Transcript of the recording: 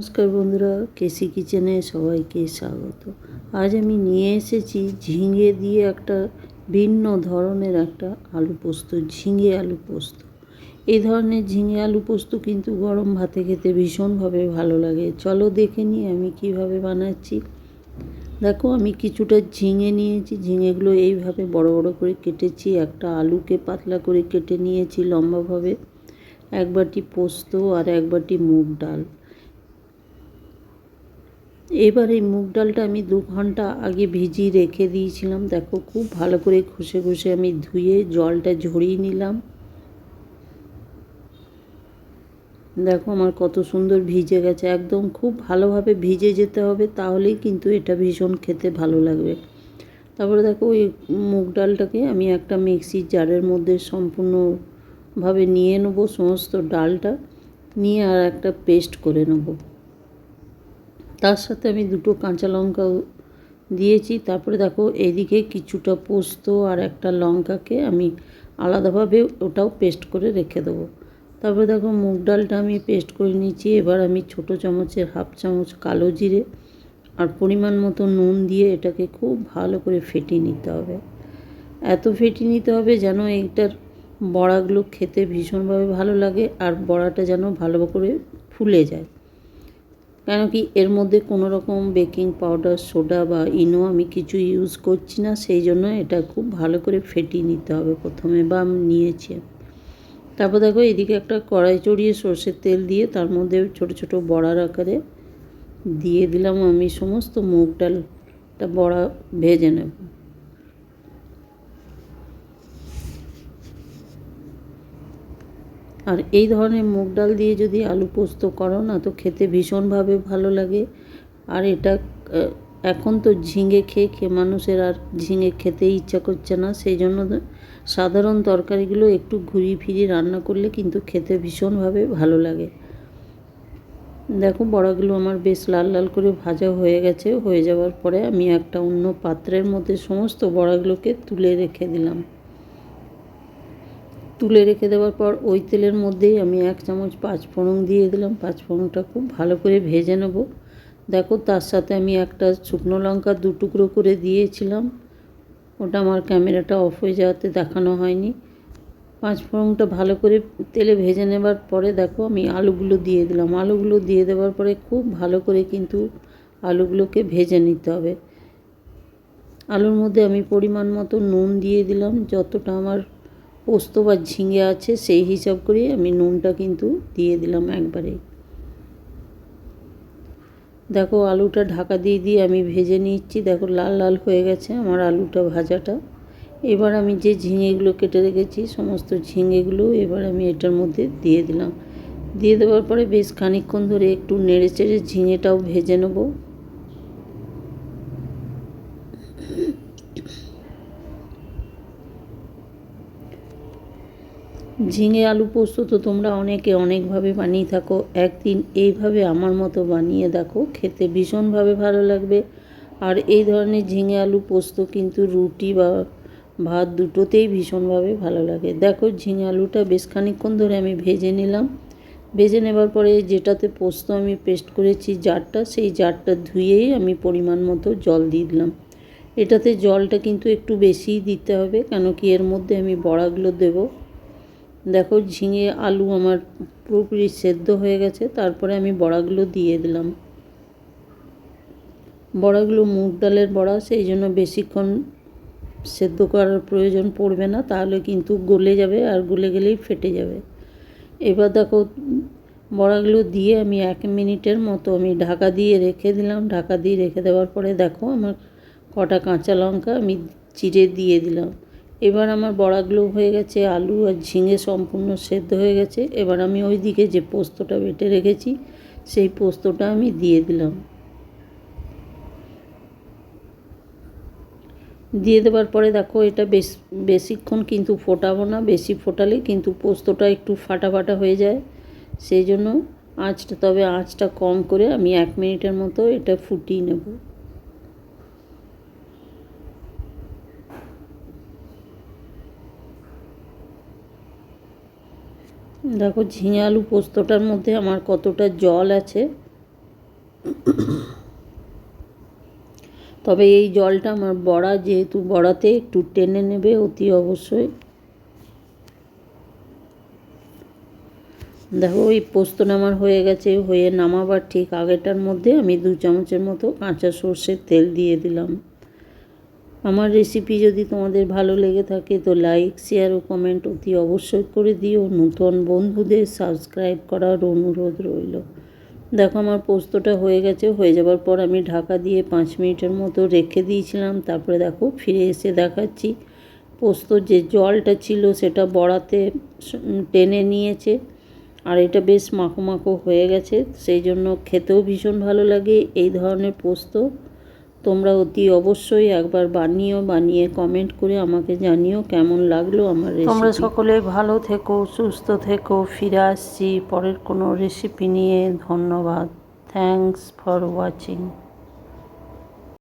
নমস্কার বন্ধুরা, কেসি কিচেনে সবাইকে স্বাগত। আজ আমি নিয়ে এসেছি ঝিঙে দিয়ে একটা ভিন্ন ধরনের একটা আলু পোস্ত, ঝিঙে আলু পোস্ত। এই ধরনের ঝিঙে আলু পোস্ত কিন্তু গরম ভাতে খেতে ভীষণভাবে ভালো লাগে। চলো দেখে নিই আমি কীভাবে বানাচ্ছি। দেখো, আমি কিছুটা ঝিঙে নিয়েছি। ঝিঙেগুলো এইভাবে বড় বড় করে কেটেছি। একটা আলুকে পাতলা করে কেটে নিয়েছি লম্বাভাবে। এক বাটি পোস্ত আর এক বাটি মুগ ডাল। এবার এই মুগ ডালটা আমি দু ঘণ্টা আগে ভিজিয়ে রেখে দিয়েছিলাম। দেখো, খুব ভালো করে ঘষে ঘষে আমি ধুয়ে জলটা ঝরিয়ে নিলাম। দেখো আমার কত সুন্দর ভিজে গেছে। একদম খুব ভালোভাবে ভিজে যেতে হবে, তাহলেই কিন্তু এটা ভীষণ খেতে ভালো লাগবে। তারপরে দেখো, ওই মুগ ডালটাকে আমি একটা মিক্সির জারের মধ্যে সম্পূর্ণভাবে নিয়ে নেব, সমস্ত ডালটা নিয়ে আর একটা পেস্ট করে নেব। তার সাথে আমি দুটো কাঁচা লঙ্কাও দিয়েছি। তারপরে দেখো এদিকে কিছুটা পোস্ত আর একটা লঙ্কাকে আমি আলাদাভাবে ওটাও পেস্ট করে রেখে দেবো। তারপরে দেখো, মুগ ডালটা আমি পেস্ট করে নিয়েছি। এবার আমি ছোট চামচের হাফ চামচ কালো জিরে আর পরিমাণ মতো নুন দিয়ে এটাকে খুব ভালো করে ফেটিয়ে নিতে হবে। এত ফেটিয়ে নিতে হবে যেন এইটার বড়াগুলো খেতে ভীষণভাবে ভালো লাগে আর বড়াটা যেন ভালো করে ফুলে যায়। কেন কি এর মধ্যে কোনো রকম বেকিং পাউডার, সোডা বা ইনো আমি কিছু ইউজ করছি না, সেই জন্য এটা খুব ভালো করে ফেটিয়ে নিতে হবে প্রথমে বা আমি নিয়েছি। তারপর দেখো এদিকে একটা কড়াই চড়িয়ে সর্ষের তেল দিয়ে তার মধ্যে ছোট ছোট বড়ার আকারে দিয়ে দিলাম আমি সমস্ত মুগ ডালটা বড়া ভেজে নেব। আর এই ধরনের মুগ ডাল দিয়ে যদি আলু পোস্ত করো না, তো খেতে ভীষণভাবে ভালো লাগে। আর এটা এখন তো ঝিঙে খেয়ে খেয়ে মানুষের আর ঝিঙে খেতে ইচ্ছা করছে না সেই জন্য সাধারণ তরকারিগুলো একটু ঘুরিয়ে ফিরিয়ে রান্না করলে কিন্তু খেতে ভীষণভাবে ভালো লাগে। দেখো বড়াগুলো আমার বেশ লাল লাল করে ভাজা হয়ে গেছে, হয়ে যাওয়ার পরে আমি একটা অন্য পাত্রের মধ্যে সমস্ত বড়াগুলোকে তুলে রেখে দিলাম। তুলে রেখে দেওয়ার পর ওই তেলের মধ্যেই আমি এক চামচ পাঁচ ফোড়ন দিয়ে দিলাম। পাঁচ ফোড়নটা খুব ভালো করে ভেজে নেব। দেখো, তার সাথে আমি একটা শুকনো লঙ্কা দু টুকরো করে দিয়েছিলাম। ওটা আমার ক্যামেরাটা অফ হয়ে যাওয়াতে দেখানো হয়নি। পাঁচ ফোড়নটা ভালো করে তেলে ভেজে নেবার পরে দেখো, আমি আলুগুলো দিয়ে দিলাম। আলুগুলো দিয়ে দেওয়ার পরে খুব ভালো করে কিন্তু আলুগুলোকে ভেজে নিতে হবে। আলুর মধ্যে আমি পরিমাণ মতো নুন দিয়ে দিলাম। যতটা আমার পোস্ত বা ঝিঙে আছে, সেই হিসাব করে আমি নুনটা কিন্তু দিয়ে দিলাম একবারে। দেখো, আলুটা ঢাকা দিয়ে দিয়ে আমি ভেজে নিচ্ছি। দেখো, লাল লাল হয়ে গেছে আমার আলুটা ভাজাটা। এবার আমি যে ঝিঙেগুলো কেটে রেখেছি, সমস্ত ঝিঙেগুলো এবার আমি এটার মধ্যে দিয়ে দিলাম। দিয়ে দেওয়ার পরে বেশ খানিক্ষণ ধরে একটু নেড়ে চেড়ে ঝিঙেটাও ভেজে নেব। ঝিঙে আলু পোস্ত তো তোমরা অনেকে অনেকভাবে বানিয়ে থাকো। একদিন এইভাবে আমার মতো বানিয়ে দেখো, খেতে ভীষণভাবে ভালো লাগবে। আর এই ধরনের ঝিঙে আলু পোস্ত কিন্তু রুটি বা ভাত দুটোতেই ভীষণভাবে ভালো লাগে। দেখো, ঝিঙে আলুটা বেশ খানিক্ষণ ধরে আমি ভেজে নিলাম। ভেজে নেবার পরে যেটাতে পোস্ত আমি পেস্ট করেছি জারটা, সেই জারটা ধুয়েই আমি পরিমাণ মতো জল দিয়ে দিলাম। এটাতে জলটা কিন্তু একটু বেশিই দিতে হবে, কেন কি এর মধ্যে আমি বড়াগুলো দেবো। দেখো ঝিঙে, আলু আমার পুরোপুরি সেদ্ধ হয়ে গেছে, তারপরে আমি বড়াগুলো দিয়ে দিলাম। বড়াগুলো মুগ ডালের বড়া সেই জন্য বেশিক্ষণ সেদ্ধ করার প্রয়োজন পড়বে না, তাহলে কিন্তু গলে যাবে আর গলে গেলেই ফেটে যাবে। এবার দেখো বড়াগুলো দিয়ে আমি এক মিনিটের মতো আমি ঢাকা দিয়ে রেখে দিলাম। ঢাকা দিয়ে রেখে দেওয়ার পরে দেখো আমার কটা কাঁচা লঙ্কা আমি চিড়ে দিয়ে দিলাম। এবার আমার বড়াগুলো হয়ে গেছে, আলু আর ঝিঙে সম্পূর্ণ সেদ্ধ হয়ে গেছে। এবার আমি ওই দিকে যে পোস্তটা বেটে রেখেছি, সেই পোস্তটা আমি দিয়ে দিলাম। দিয়ে দেওয়ার পরে দেখো, এটা বেশ, বেশিক্ষণ কিন্তু ফোটাবো না, বেশি ফোটালে কিন্তু পোস্তটা একটু ফাটা ফাটা হয়ে যায়। সেই জন্য আঁচটা, তবে আঁচটা কম করে আমি এক মিনিটের মতো এটা ফুটিয়ে নেব। দেখো, ঝিঙে আলু পোস্তটার মধ্যে আমার কতটা জল আছে। তবে এই জলটা আমার বড়া যেহেতু বড়াতে একটু টেনে নেবে অতি অবশ্যই। দেখো ওই পোস্ত নামার হয়ে গেছে, হয়ে নামাবার ঠিক আগেটার মধ্যে আমি দু চামচের মতো কাঁচা সর্ষের তেল দিয়ে দিলাম। আমার রেসিপি যদি তোমাদের ভালো লেগে থাকে তো লাইক শেয়ার ও কমেন্ট অতি অবশ্যই করে দিও। নতুন বন্ধুদের সাবস্ক্রাইব করার অনুরোধ রইল। দেখো আমার পোস্তটা হয়ে গেছে, হয়ে যাবার পর আমি ঢাকা দিয়ে পাঁচ মিনিটের মতো রেখে দিয়েছিলাম। তারপরে দেখো ফিরে এসে দেখাচ্ছি। পোস্তর যে জলটা ছিল সেটা বড়াতে টেনে নিয়েছে। আর এটা বেশ মাখো মাখো হয়ে গেছে, সেই জন্য খেতেও ভীষণ ভালো লাগে। এই ধরনের পোস্ত তোমরা অতি অবশ্যই একবার বানিয়েও বানিয়ে কমেন্ট করে আমাকে জানিও কেমন লাগল আমার তোমরা সকলে ভালো থেকো, সুস্থ থেকো, ফিরে আসছি পরের কোনো রেসিপি নিয়ে। ধন্যবাদ। Thanks for watching